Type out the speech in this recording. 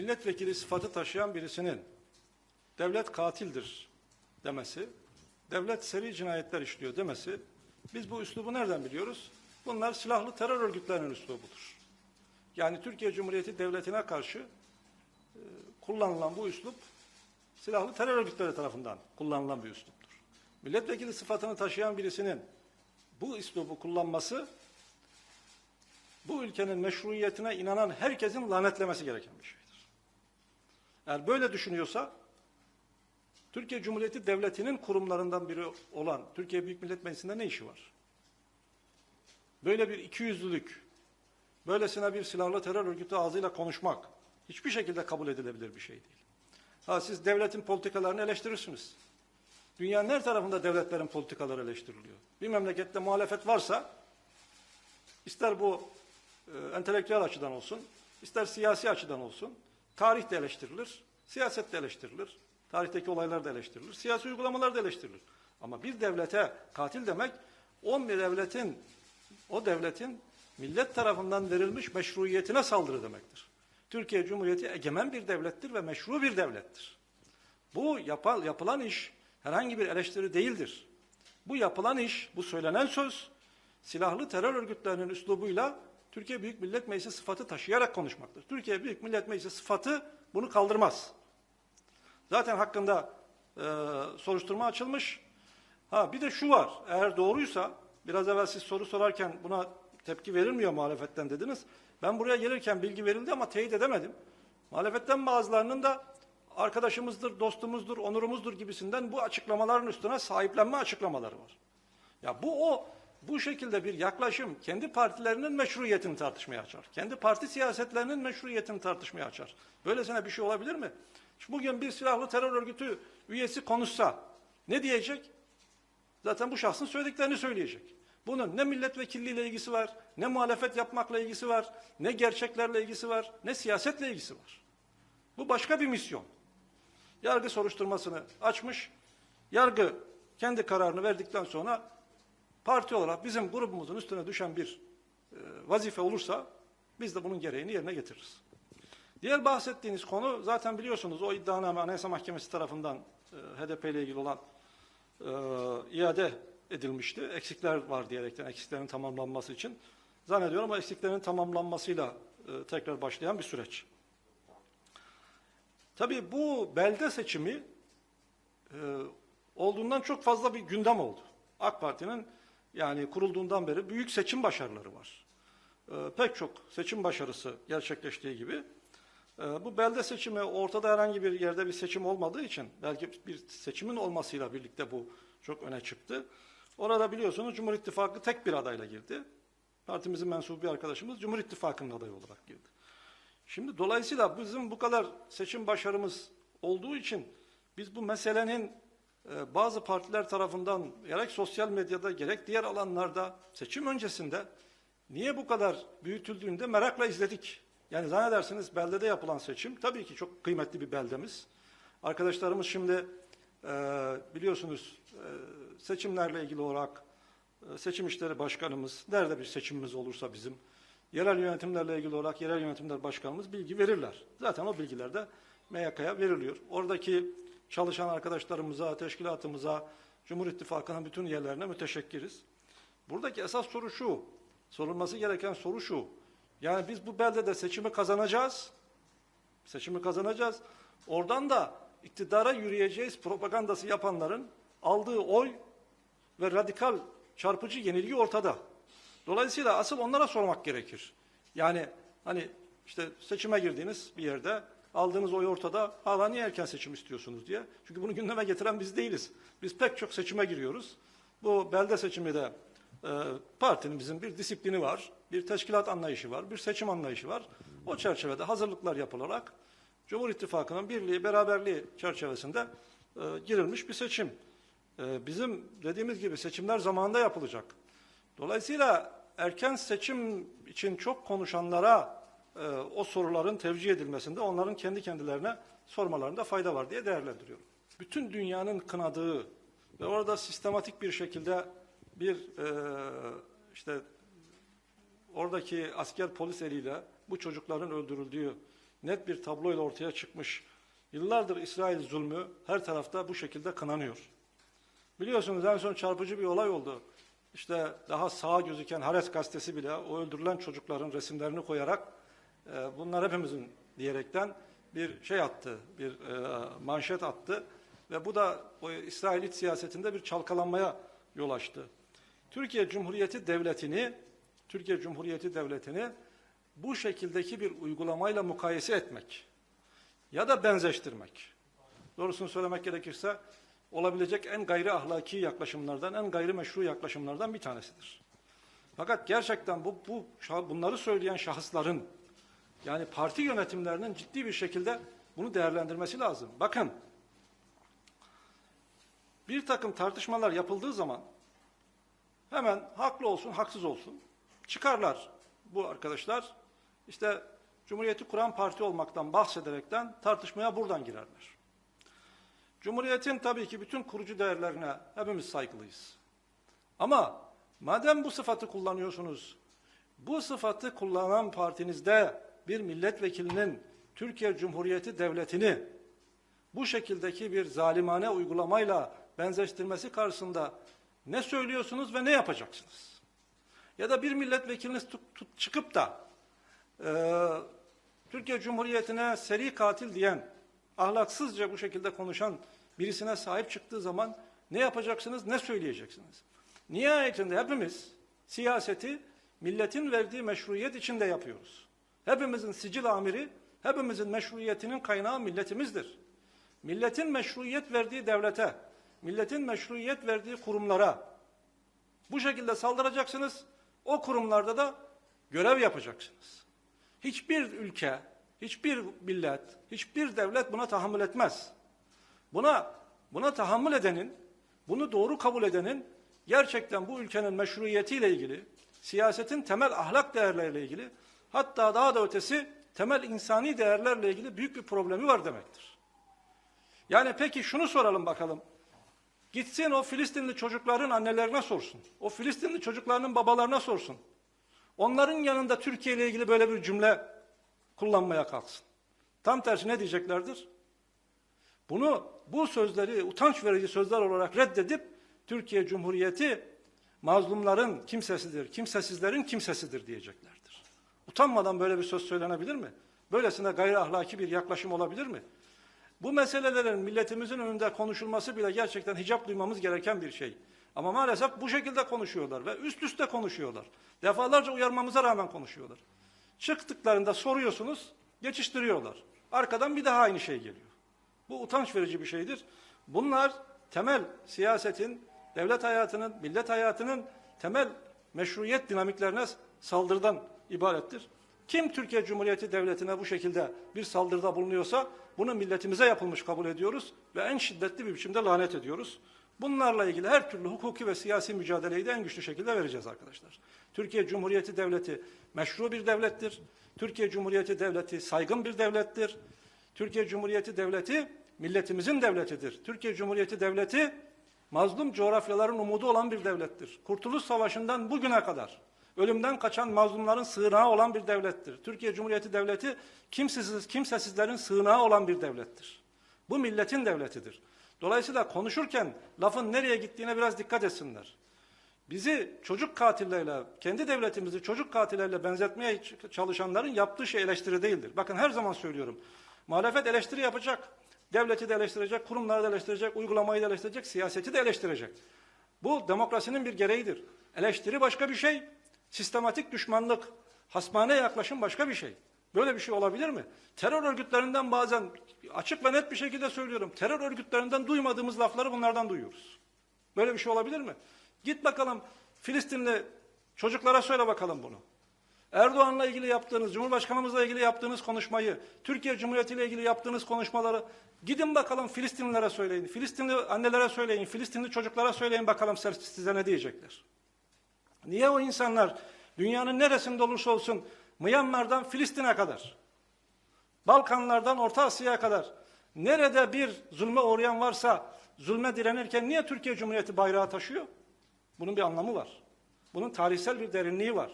milletvekili sıfatı taşıyan birisinin devlet katildir demesi, devlet seri cinayetler işliyor demesi, biz bu üslubu nereden biliyoruz? Bunlar silahlı terör örgütlerinin üslubudur. Yani Türkiye Cumhuriyeti Devleti'ne karşı e, kullanılan bu üslup silahlı terör örgütleri tarafından kullanılan bir üsluptur. Milletvekili sıfatını taşıyan birisinin bu üslubu kullanması bu ülkenin meşruiyetine inanan herkesin lanetlemesi gereken bir şeydir. Eğer böyle düşünüyorsa Türkiye Cumhuriyeti Devleti'nin kurumlarından biri olan Türkiye Büyük Millet Meclisi'nde ne işi var? Böyle bir ikiyüzlülük, böylesine bir silahlı terör örgütü ağzıyla konuşmak hiçbir şekilde kabul edilebilir bir şey değil. Ha siz devletin politikalarını eleştirirsiniz. Dünyanın her tarafında devletlerin politikaları eleştiriliyor. Bir memlekette muhalefet varsa ister bu e, entelektüel açıdan olsun, ister siyasi açıdan olsun, tarih de eleştirilir, siyaset de eleştirilir, tarihteki olaylar da eleştirilir, siyasi uygulamalar da eleştirilir. Ama bir devlete katil demek, o devletin, o devletin millet tarafından verilmiş meşruiyetine saldırı demektir. Türkiye Cumhuriyeti egemen bir devlettir ve meşru bir devlettir. Bu yapal, yapılan iş herhangi bir eleştiri değildir. Bu yapılan iş, bu söylenen söz, silahlı terör örgütlerinin üslubuyla Türkiye Büyük Millet Meclisi sıfatı taşıyarak konuşmaktır. Türkiye Büyük Millet Meclisi sıfatı bunu kaldırmaz. Zaten hakkında e, soruşturma açılmış. Ha bir de şu var, eğer doğruysa, biraz evvel siz soru sorarken buna tepki verilmiyor muhalefetten dediniz. Ben buraya gelirken bilgi verildi ama teyit edemedim. Muhalefetten bazılarının da arkadaşımızdır, dostumuzdur, onurumuzdur gibisinden bu açıklamaların üstüne sahiplenme açıklamaları var. Ya bu o bu şekilde bir yaklaşım kendi partilerinin meşruiyetini tartışmaya açar. Kendi parti siyasetlerinin meşruiyetini tartışmaya açar. Böylesine bir şey olabilir mi? Şimdi bugün bir silahlı terör örgütü üyesi konuşsa ne diyecek? Zaten bu şahsın söylediklerini söyleyecek. Bunun ne milletvekilliğiyle ilgisi var, ne muhalefet yapmakla ilgisi var, ne gerçeklerle ilgisi var, ne siyasetle ilgisi var. Bu başka bir misyon. Yargı soruşturmasını açmış, yargı kendi kararını verdikten sonra parti olarak bizim grubumuzun üstüne düşen bir e, vazife olursa biz de bunun gereğini yerine getiririz. Diğer bahsettiğiniz konu zaten biliyorsunuz o iddianame Anayasa Mahkemesi tarafından e, HDP ile ilgili olan e, iade edilmişti. Eksikler var diyerekten eksiklerin tamamlanması için. Zannediyorum o eksiklerin tamamlanmasıyla tekrar başlayan bir süreç. Tabii bu belde seçimi olduğundan çok fazla bir gündem oldu. AK Parti'nin yani kurulduğundan beri büyük seçim başarıları var. E, pek çok seçim başarısı gerçekleştiği gibi e, bu belde seçimi ortada herhangi bir yerde bir seçim olmadığı için belki bir seçimin olmasıyla birlikte bu çok öne çıktı. Orada biliyorsunuz Cumhur İttifakı tek bir adayla girdi. Partimizin mensubu bir arkadaşımız Cumhur İttifakı'nın adayı olarak girdi. Şimdi dolayısıyla bizim bu kadar seçim başarımız olduğu için biz bu meselenin bazı partiler tarafından gerek sosyal medyada gerek diğer alanlarda seçim öncesinde niye bu kadar büyütüldüğünde merakla izledik. Yani zannedersiniz beldede yapılan seçim tabii ki çok kıymetli bir beldemiz. Arkadaşlarımız şimdi e, biliyorsunuz e, seçimlerle ilgili olarak e, seçim işleri başkanımız, nerede bir seçimimiz olursa bizim, yerel yönetimlerle ilgili olarak yerel yönetimler başkanımız bilgi verirler. Zaten o bilgiler de MYK'ya veriliyor. Oradaki çalışan arkadaşlarımıza, teşkilatımıza, Cumhur İttifakı'nın bütün yerlerine müteşekkiriz. Buradaki esas soru şu, sorulması gereken soru şu. Yani biz bu beldede seçimi kazanacağız, seçimi kazanacağız. Oradan da iktidara yürüyeceğiz propagandası yapanların aldığı oy ve radikal çarpıcı yenilgi ortada. Dolayısıyla asıl onlara sormak gerekir. Yani hani işte seçime girdiğiniz bir yerde aldığınız oy ortada hala niye erken seçim istiyorsunuz diye. Çünkü bunu gündeme getiren biz değiliz. Biz pek çok seçime giriyoruz. Bu belde seçimi de e, partinin bizim bir disiplini var, bir teşkilat anlayışı var, bir seçim anlayışı var. O çerçevede hazırlıklar yapılarak Cumhur İttifakı'nın birliği, beraberliği çerçevesinde e, girilmiş bir seçim. E, bizim dediğimiz gibi seçimler zamanında yapılacak. Dolayısıyla erken seçim için çok konuşanlara e, o soruların tevcih edilmesinde onların kendi kendilerine sormalarında fayda var diye değerlendiriyorum. Bütün dünyanın kınadığı ve orada sistematik bir şekilde bir e, işte oradaki asker polis eliyle bu çocukların öldürüldüğü net bir tabloyla ortaya çıkmış. Yıllardır İsrail zulmü her tarafta bu şekilde kınanıyor. Biliyorsunuz en son çarpıcı bir olay oldu. İşte daha sağa gözüken Hares gazetesi bile o öldürülen çocukların resimlerini koyarak e, bunlar hepimizin diyerekten bir şey attı, bir e, manşet attı ve bu da o İsrail iç siyasetinde bir çalkalanmaya yol açtı. Türkiye Cumhuriyeti Devleti'ni Türkiye Cumhuriyeti Devleti'ni bu şekildeki bir uygulamayla mukayese etmek ya da benzeştirmek. Doğrusunu söylemek gerekirse olabilecek en gayri ahlaki yaklaşımlardan, en gayri meşru yaklaşımlardan bir tanesidir. Fakat gerçekten bu, bu bunları söyleyen şahısların yani parti yönetimlerinin ciddi bir şekilde bunu değerlendirmesi lazım. Bakın bir takım tartışmalar yapıldığı zaman hemen haklı olsun, haksız olsun çıkarlar bu arkadaşlar. İşte Cumhuriyeti kuran parti olmaktan bahsederekten tartışmaya buradan girerler. Cumhuriyetin tabii ki bütün kurucu değerlerine hepimiz saygılıyız. Ama madem bu sıfatı kullanıyorsunuz, bu sıfatı kullanan partinizde bir milletvekilinin Türkiye Cumhuriyeti Devleti'ni bu şekildeki bir zalimane uygulamayla benzeştirmesi karşısında ne söylüyorsunuz ve ne yapacaksınız? Ya da bir milletvekiliniz çıkıp da e, Türkiye Cumhuriyeti'ne seri katil diyen, ahlaksızca bu şekilde konuşan birisine sahip çıktığı zaman ne yapacaksınız, ne söyleyeceksiniz? Nihayetinde hepimiz siyaseti milletin verdiği meşruiyet içinde yapıyoruz. Hepimizin sicil amiri, hepimizin meşruiyetinin kaynağı milletimizdir. Milletin meşruiyet verdiği devlete, milletin meşruiyet verdiği kurumlara bu şekilde saldıracaksınız. O kurumlarda da görev yapacaksınız. Hiçbir ülke, hiçbir millet, hiçbir devlet buna tahammül etmez. Buna buna tahammül edenin, bunu doğru kabul edenin gerçekten bu ülkenin meşruiyetiyle ilgili, siyasetin temel ahlak değerleriyle ilgili, hatta daha da ötesi temel insani değerlerle ilgili büyük bir problemi var demektir. Yani peki şunu soralım bakalım. Gitsin o Filistinli çocukların annelerine sorsun. O Filistinli çocuklarının babalarına sorsun. Onların yanında Türkiye ile ilgili böyle bir cümle kullanmaya kalksın. Tam tersi ne diyeceklerdir? Bunu bu sözleri utanç verici sözler olarak reddedip Türkiye Cumhuriyeti mazlumların kimsesidir, kimsesizlerin kimsesidir diyeceklerdir. Utanmadan böyle bir söz söylenebilir mi? Böylesine gayri ahlaki bir yaklaşım olabilir mi? Bu meselelerin milletimizin önünde konuşulması bile gerçekten hicap duymamız gereken bir şey. Ama maalesef bu şekilde konuşuyorlar ve üst üste konuşuyorlar. Defalarca uyarmamıza rağmen konuşuyorlar. Çıktıklarında soruyorsunuz, geçiştiriyorlar. Arkadan bir daha aynı şey geliyor. Bu utanç verici bir şeydir. Bunlar temel siyasetin, devlet hayatının, millet hayatının temel meşruiyet dinamiklerine saldırıdan ibarettir. Kim Türkiye Cumhuriyeti Devleti'ne bu şekilde bir saldırıda bulunuyorsa bunu milletimize yapılmış kabul ediyoruz ve en şiddetli bir biçimde lanet ediyoruz. Bunlarla ilgili her türlü hukuki ve siyasi mücadeleyi de en güçlü şekilde vereceğiz arkadaşlar. Türkiye Cumhuriyeti Devleti meşru bir devlettir. Türkiye Cumhuriyeti Devleti saygın bir devlettir. Türkiye Cumhuriyeti Devleti milletimizin devletidir. Türkiye Cumhuriyeti Devleti mazlum coğrafyaların umudu olan bir devlettir. Kurtuluş Savaşı'ndan bugüne kadar ölümden kaçan mazlumların sığınağı olan bir devlettir. Türkiye Cumhuriyeti Devleti kimsesiz, kimsesizlerin sığınağı olan bir devlettir. Bu milletin devletidir. Dolayısıyla konuşurken lafın nereye gittiğine biraz dikkat etsinler. Bizi çocuk katilleriyle, kendi devletimizi çocuk katillerle benzetmeye çalışanların yaptığı şey eleştiri değildir. Bakın her zaman söylüyorum. Muhalefet eleştiri yapacak. Devleti de eleştirecek, kurumları da eleştirecek, uygulamayı da eleştirecek, siyaseti de eleştirecek. Bu demokrasinin bir gereğidir. Eleştiri başka bir şey, sistematik düşmanlık, hasmane yaklaşım başka bir şey. Böyle bir şey olabilir mi? Terör örgütlerinden bazen açık ve net bir şekilde söylüyorum. Terör örgütlerinden duymadığımız lafları bunlardan duyuyoruz. Böyle bir şey olabilir mi? Git bakalım Filistinli çocuklara söyle bakalım bunu. Erdoğan'la ilgili yaptığınız, Cumhurbaşkanımızla ilgili yaptığınız konuşmayı, Türkiye Cumhuriyeti ile ilgili yaptığınız konuşmaları gidin bakalım Filistinlilere söyleyin. Filistinli annelere söyleyin, Filistinli çocuklara söyleyin bakalım size ne diyecekler. Niye o insanlar dünyanın neresinde olursa olsun Myanmar'dan Filistin'e kadar, Balkanlardan Orta Asya'ya kadar nerede bir zulme uğrayan varsa zulme direnirken niye Türkiye Cumhuriyeti bayrağı taşıyor? Bunun bir anlamı var. Bunun tarihsel bir derinliği var.